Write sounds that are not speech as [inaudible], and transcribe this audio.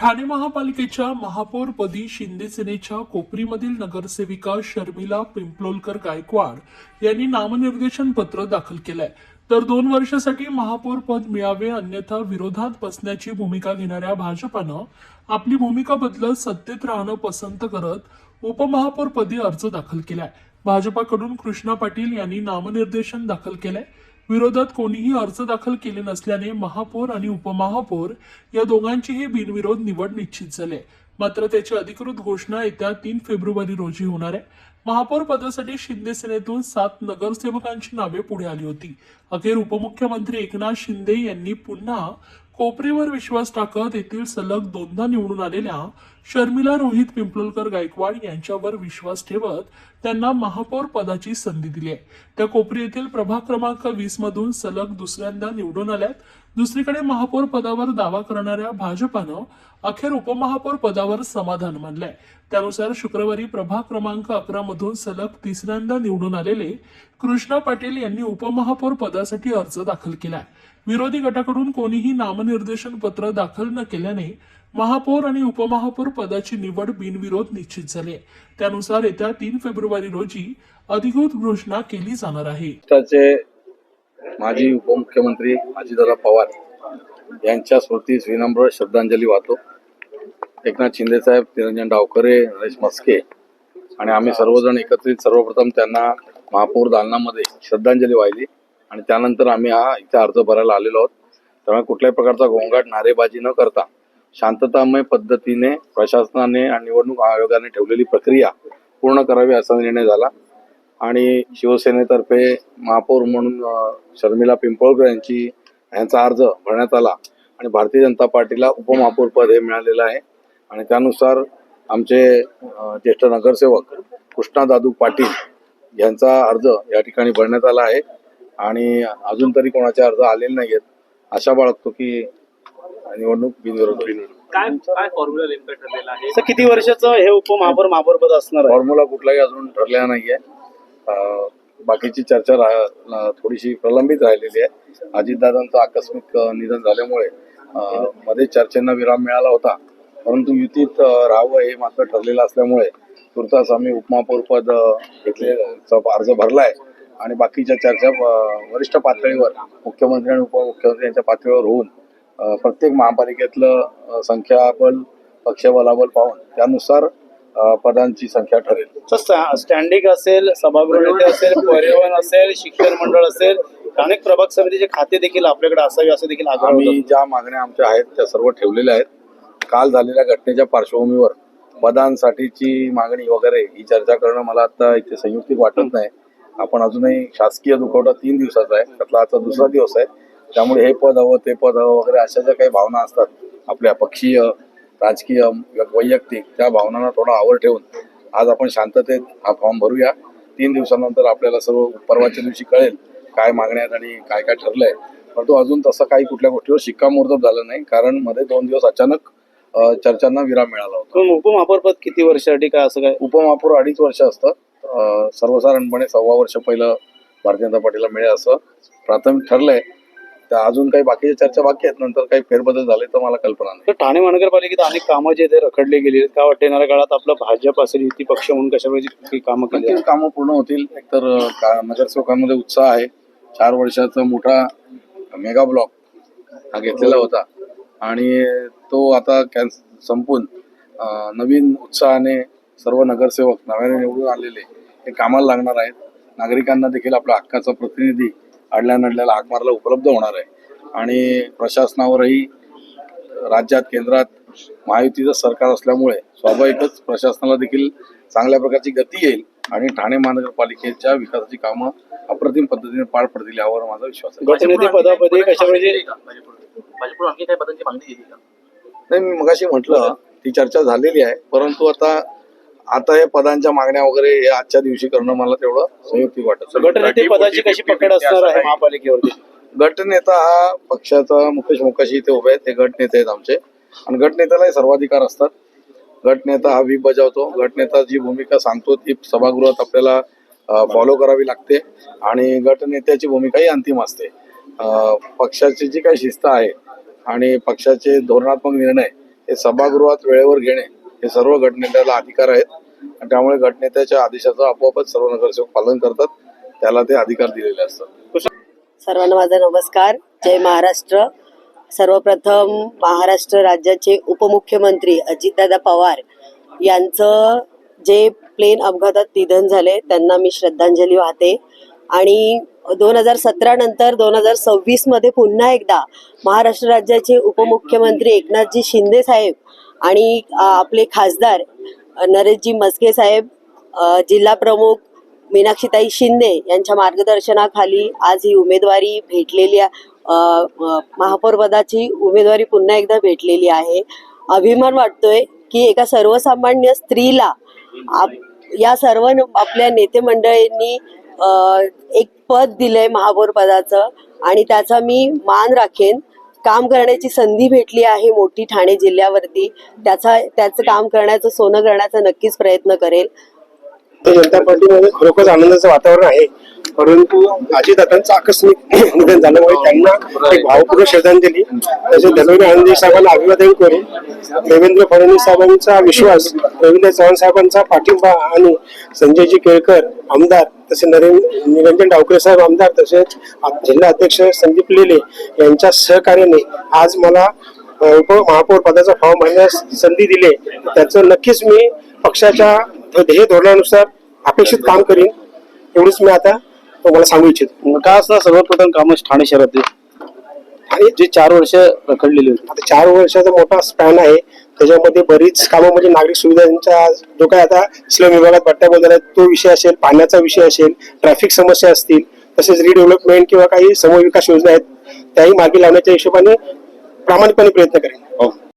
ठाणे महापालिकेच्या महापौरपदी शिंदे सेनेच्या कोपरीमधील नगरसेविका शर्मिला पिंपलोलकर गायकवाड यांनी नामनिर्देशन पत्र दाखल केलंय. तर दोन वर्षासाठी महापौर पद मिळावे अन्यथा विरोधात बसण्याची भूमिका घेणाऱ्या भाजपानं आपली भूमिका बदलत सत्तेत राहणं पसंत करत उपमहापौरपदी अर्ज दाखल केलाय. भाजपाकडून कृष्णा पाटील यांनी नामनिर्देशन दाखल केलंय. विरोधात कोणीही अर्ज दाखल केले नसल्याने महापौर आणि उपमहापौर या दोघांचीही बिनविरोध निवड निश्चित झाली. मात्र त्याची अधिकृत घोषणा येत्या तीन फेब्रुवारी रोजी होणार आहे. महापौर पदासाठी शिंदे सेनेतून सात नगरसेवकांची नावे पुढे आली होती. अखेर उपमुख्यमंत्री एकनाथ शिंदे यांनी पुन्हा कोपरीवर विश्वास टाकत येथील सलग दोनदा निवडून आलेल्या शर्मिला रोहित पिंपळकर गायकवाड यांच्यावर विश्वास ठेवत त्यांना महापौर पदाची संधी दिली आहे. त्या कोपरी येथील प्रभाग क्रमांक वीस मधून सलग दुसऱ्यांदा निवडून आल्यात. दुसरीकडे महापौर पदावर दावा करणाऱ्या भाजपानं अखेर उपमहापौर पदावर समाधान मानलंय. त्यानुसार शुक्रवारी प्रभाग क्रमांक अकरा मधून सलग तिसऱ्यांदा निवडून आलेले कृष्णा पाटील यांनी उपमहापौर पदासाठी अर्ज दाखल केलाय. विरोधी गटाकडून कोणीही नामनिर्देशन पत्र दाखल न केल्याने महापौर आणि उपमहापौर पदाची निवड बिनविरोध निश्चित झाली त्यानुसार येत्या तीन फेब्रुवारी रोजी अधिकृत घोषणा केली जाणार आहे. महाराष्ट्राचे माजी उपमुख्यमंत्री अजितदादा पवार यांच्या स्मृतीस विनम्र श्रद्धांजली वाहतो. एकनाथ शिंदे साहेब निरंजन डावकरे नरेश मस्के आणि आम्ही सर्वजण एकत्रित सर्वप्रथम त्यांना महापौर दालनामध्ये श्रद्धांजली वाहिली. आणि त्यानंतर आम्ही हा इथे अर्ज भरायला आलेलो आहोत. त्यामुळे कुठल्याही प्रकारचा गोंगाट नारेबाजी न करता शांततामय पद्धतीने प्रशासनाने आणि निवडणूक आयोगाने ठेवलेली प्रक्रिया पूर्ण करावी असा निर्णय झाला. आणि शिवसेनेतर्फे महापौर म्हणून शर्मिला पिंपळकर यांची यांचा अर्ज भरण्यात आला. आणि भारतीय जनता पार्टीला उपमहापौर पद हे मिळालेलं आहे. आणि त्यानुसार आमचे ज्येष्ठ नगरसेवक कृष्णा दादू पाटील यांचा अर्ज या ठिकाणी भरण्यात आला आहे. आणि अजून तरी कोणाचे अर्ज आलेले नाही आहेत आशा बाळगतो की निवडणूक बिनविरोध होईल. काय काय फॉर्म्युला नेमका ठरलेला आहे? सर किती वर्षाचं हे उपमहापौर महापौर पद असणार आहे? फॉर्म्युला कुठलाही अजून ठरलेला नाहीये. अं, बाकीची चर्चा रा- थोडीशी प्रलंबित राहिलेली आहे. अजितदादांचं आकस्मिक अं, निधन झाल्यामुळे अं, मध्ये चर्चेंना विराम मिळाला होता. परंतु युतीत अं, राहावं हे मात्र ठरलेलं असल्यामुळे तुर्तास आम्ही उपमहापौर पद अं, घेतले चा अर्ज भरलाय. आणि बाकीच्या चर्चा वरिष्ठ पातळीवर मुख्यमंत्री आणि उपमुख्यमंत्री यांच्या पातळीवर होऊन प्रत्येक महापालिकेतलं संख्याबल पक्षबलाबल पाहून त्यानुसार पदांची संख्या ठरेल. स्टँडिंग असेल सभागृह नेते असेल परिवहन असेल शिक्षण मंडळ असेल अनेक प्रभाग समितीचे खाते देखील आपल्याकडे असावे असं देखील आम्ही. ज्या मागण्या आमच्या आहेत त्या सर्व ठेवलेल्या आहेत. काल झालेल्या घटनेच्या पार्श्वभूमीवर पदांसाठीची मागणी वगैरे ही चर्चा करणं मला आता इथे संयुक्तिक वाटत नाही. आपण अजूनही शासकीय दुखवटा तीन दिवसाचा आहे. त्यातला आजचा दुसरा दिवस आहे. त्यामुळे हे पद हवं ते पद हवं वगैरे अशा ज्या काही भावना असतात आपल्या पक्षीय राजकीय वैयक्तिक त्या भावनांना थोडा आवर ठेवून आज आपण शांततेत हा फॉर्म भरूया. तीन दिवसानंतर आपल्याला सर्व परवाच्या दिवशी कळेल काय मागण्या आहेत आणि काय काय ठरलंय. परंतु अजून तसं काही कुठल्या गोष्टीवर शिक्कामोर्तब झालं नाही. कारण मध्ये दोन दिवस अचानक चर्चांना विराम मिळाला होता. पण उपमहापौर पद किती वर्षासाठी काय असं काय? उपमहापौर अडीच वर्ष असतं. सर्वसाधारणपणे सव्वा वर्ष पहिलं भारतीय जनता पार्टीला मिळेल असं प्राथमिक ठरलंय. त्या अजून काही बाकीच्या चर्चा बाकी आहेत. नंतर काही फेरबदल झाले तर मला कल्पना नाही. तर ठाणे महानगरपालिकेत अनेक कामं जे ते रखडले गेली. काय वाटतं येणाऱ्या काळात आपलं भाजप असेल युती पक्ष म्हणून कशा कामं केली कामं पूर्ण होतील. एकतर नगरसेवकांमध्ये उत्साह आहे. चार वर्षाचा मोठा मेगा ब्लॉक हा घेतलेला होता. आणि तो आता कॅन्स संपून नवीन उत्साहाने सर्व नगरसेवक नव्याने निवडून आलेले हे कामाला लागणार आहेत. नागरिकांना देखील आपला हक्काचा प्रतिनिधी अडल्या नडल्याला हाक मारायला उपलब्ध होणार आहे. आणि प्रशासनावरही राज्यात केंद्रात महायुतीचं सरकार असल्यामुळे स्वाभाविकच प्रशासनाला देखील चांगल्या प्रकारची गती येईल आणि ठाणे महानगरपालिकेच्या विकासाची कामं अप्रतिम पद्धतीने पार पडतील यावर माझा विश्वास आहे. नाही मी मगाशी म्हटलं ती चर्चा झालेली आहे परंतु आता आता हे पदांच्या मागण्या वगैरे हे आजच्या दिवशी करणं मला तेवढं संयुक्तिक वाटत. गटनेते पदाची कशी पकड असणार आहे महापालिकेवरती? गटनेता हा पक्षाचा मुकेश मोकाशी इथे उभे आहेत. ते गटनेते आहेत आमचे. आणि गटनेत्यालाही सर्वाधिकार असतात. गटनेता हा व्हीप बजावतो. गटनेता जी भूमिका सांगतो ती सभागृहात आपल्याला फॉलो करावी लागते. आणि गटनेत्याची भूमिकाही अंतिम असते. पक्षाची जी काही शिस्त आहे आणि पक्षाचे धोरणात्मक निर्णय हे सभागृहात वेळेवर घेणे हे सर्व गटनेत्याला अधिकार आहेत. आणि त्यामुळे गटनेत्याच्या आदेशाचं आपोआपच सर्व नगरसेवक पालन करतात. त्याला ते अधिकार दिलेले असतात. सर्वांना माझा नमस्कार. जय महाराष्ट्र. सर्वप्रथम महाराष्ट्र राज्याचे उपमुख्यमंत्री अजितदादा पवार यांचं जे प्लेन अपघातात निधन झाले त्यांना मी श्रद्धांजली वाहते. आणि दोन हजार सतरा नंतर दोन हजार सव्वीसमध्ये पुन्हा एकदा महाराष्ट्र राज्याचे उपमुख्यमंत्री एकनाथजी शिंदे साहेब आणि आपले खासदार नरेशजी मस्के साहेब जिल्हा प्रमुख मीनाक्षीताई शिंदे यांच्या मार्गदर्शनाखाली आज ही उमेदवारी भेटलेली आहे महापौरपदाची उमेदवारी पुन्हा एकदा भेटलेली आहे. अभिमान वाटतोय की एका सर्वसामान्य स्त्रीला आप या सर्व आपल्या नेते मंडळींनी एक पद दिलंय महापौर पदाचं आणि त्याचा मी मान राखेन. काम करण्याची संधी भेटली आहे मोठी ठाणे जिल्ह्यावरती. त्याचा त्याचं काम करण्याचं सोनं करण्याचा नक्कीच प्रयत्न करेल. भारतीय जनता पार्टीमध्ये खरोखरच आनंदाचं वातावरण आहे. परंतु अजितदादांचं आकस्मिक [clears throat] निधन झाल्यामुळे त्यांना एक भावपूर्ण श्रद्धांजली तसेच धनवरी आनंदी साहेबांना अभिवादन करून देवेंद्र फडणवीस साहेबांचा विश्वास रवींद्र चव्हाण साहेबांचा पाठिंबा आणि संजयजी केळकर आमदार तसे नरेंद्र निरंजन डावकरे साहेब आमदार तसेच जिल्हा अध्यक्ष संदीप लेले यांच्या सहकार्याने आज मला उप महापौर पदाचा फॉर्म भरण्यास संधी दिली. त्याचं नक्कीच मी पक्षाच्या ध्येय धोरणानुसार अपेक्षित काम करीन एवढंच मी आता तुम्हाला सांगू इच्छितो. काय असणार? सर्वप्रथम कामं ठाणे शहरातील. आणि जे चार वर्ष रखडलेली होती. आता चार वर्षाचा मोठा स्पॅन आहे. त्याच्यामध्ये बरीच कामं म्हणजे नागरिक सुविधांच्या जो काय आता स्लम विभागात पट्ट्या बदल आहेत तो विषय असेल पाण्याचा विषय असेल ट्रॅफिक समस्या असतील तसेच रिडेव्हलपमेंट किंवा काही समविकास योजना आहेत त्याही मार्गी लावण्याच्या हिशोबाने प्रामाणिकपणे प्रयत्न करेन.